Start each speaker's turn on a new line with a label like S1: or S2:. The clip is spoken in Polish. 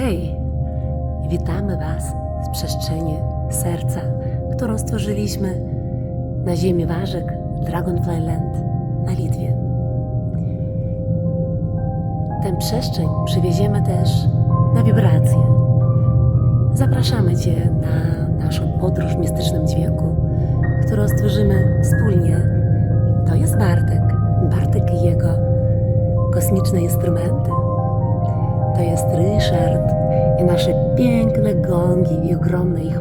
S1: Hej! Witamy Was z przestrzeni serca, którą stworzyliśmy na ziemi ważek Dragonfly Land na Litwie. Tę przestrzeń przywieziemy też na wibracje. Zapraszamy Cię na naszą podróż w mistycznym dźwięku, którą stworzymy wspólnie. To jest Bartek. Bartek i jego kosmiczne instrumenty. To jest Ryszard i nasze piękne gongi i ogromne ich